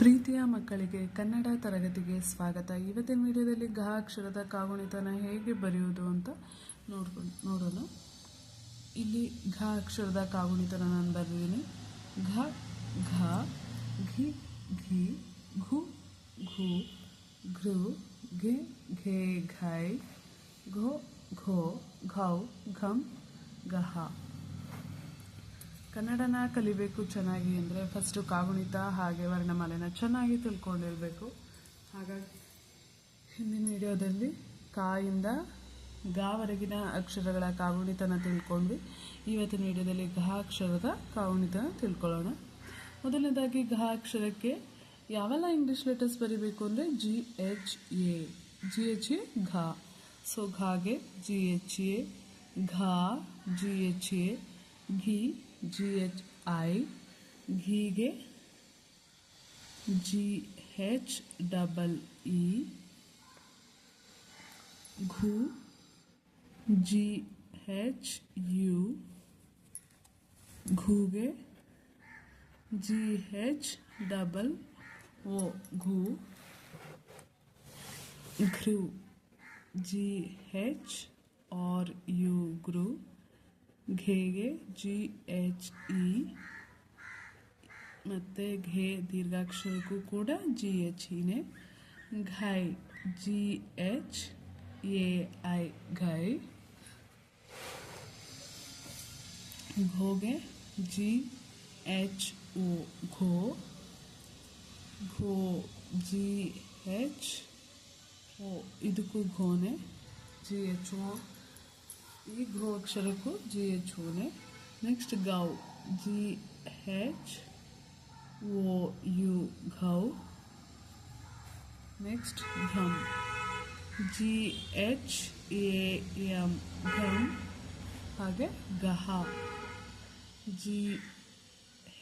ಪ್ರೀತಿಯ ಮಕ್ಕಳಿಗೆ ಕನ್ನಡ ತರಗತಿಗೆ ಸ್ವಾಗತ ಇವತ್ತಿನ ವಿಡಿಯೋದಲ್ಲಿ ಘ ಅಕ್ಷರದ ಕಾಗುಣಿತನ ಹೇಗೆ ಬರೆಯುವುದು ಅಂತ ನೋಡ್ಕೊಂಡು ನೋಡೋಣ ಇಲ್ಲಿ ಘ ಅಕ್ಷರದ ಕಾಗುಣಿತನ ನಾನು ಬರೆದಿದ್ದೀನಿ ಘ ಘ ಘಿ ಘಿ ಘು ಘು ಘೃ ಘೆ ಘೆ ಘೈ ಘೋ ಘೋ ಘೌ ಘಂ ಗಹ ಕನ್ನಡನ ಕಲಿಬೇಕು ಚೆನ್ನಾಗಿ ಅಂದರೆ ಫಸ್ಟು ಕಾಗುಣಿತ ಹಾಗೆ ವರ್ಣಮಾಲೆನ ಚೆನ್ನಾಗಿ ತಿಳ್ಕೊಂಡಿರಬೇಕು ಹಾಗಾಗಿ ಹಿಂದಿನ ವಿಡಿಯೋದಲ್ಲಿ ಕಾಯಿಂದ ಗಾವರೆಗಿನ ಅಕ್ಷರಗಳ ಕಾಗುಣಿತನ ತಿಳ್ಕೊಂಡ್ವಿ ಇವತ್ತಿನ ವಿಡಿಯೋದಲ್ಲಿ ಘ ಅಕ್ಷರದ ಕಾಗುಣಿತನ ತಿಳ್ಕೊಳ್ಳೋಣ ಮೊದಲನೇದಾಗಿ ಘ ಅಕ್ಷರಕ್ಕೆ ಯಾವೆಲ್ಲ ಇಂಗ್ಲೀಷ್ ಲೆಟರ್ಸ್ ಬರೀಬೇಕು ಅಂದರೆ G H A G H A ಘ so ಘಾಗೆ ಜಿ ಎಚ್ ಎ ಘ ಜಿ ಎಚ್ ಎ घी जी एच आई घी गे जी एच डबल ई घू जी एच यू घूगे जी एच डबल वो घू घ्रू जी एच और यू ग्रू घे गे जी एच ई ಮತ್ತೆ ಘೇ ದೀರ್ಘಾಕ್ಷರಕ್ಕೂ ಕೂಡ ಜಿ ಎಚ್ ನೇ ಘೈ ಜಿ ಎಚ್ ಎ ಐ ಗೈ ಭೋ ಗೆ ಜಿ ಎಚ್ ಓ ಘೋ ಘೋ ಜಿ ಎಚ್ ಓ ಇದಕ್ಕೂ ಘೋ ನೇ ಜಿ ಎಚ್ ಓ ई ग्रो अक्षर को जी हेच होने नेक्स्ट गाव जी हेच ओ यू घव नेक्स्ट घम जी एच एम घम आगे गह जी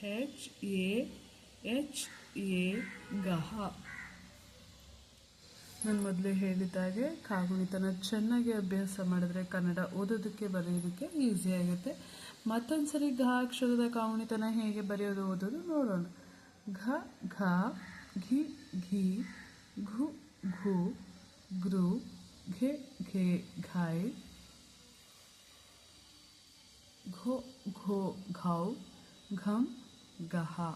हेच एच ए गहा ನಾನು ಮೊದಲೇ ಹೇಳಿದ ಹಾಗೆ ಕಾಗುಣಿತನ ಚೆನ್ನಾಗಿ ಅಭ್ಯಾಸ ಮಾಡಿದ್ರೆ ಕನ್ನಡ ಓದೋದಕ್ಕೆ ಬರೆಯೋದಕ್ಕೆ ಈಸಿ ಆಗುತ್ತೆ ಮತ್ತೊಂದು ಸರಿ ಘ ಅಕ್ಷರದ ಕಾಗುಣಿತನ ಹೇಗೆ ಬರೆಯೋದು ಓದೋದು ನೋಡೋಣ ಘ ಘ ಘಿ ಘಿ ಘು ಘು ಘೃ ಘೆ ಘೆ ಘಾಯ್ ಘೋ ಘೋ ಘೌ ಘಂ ಘಹ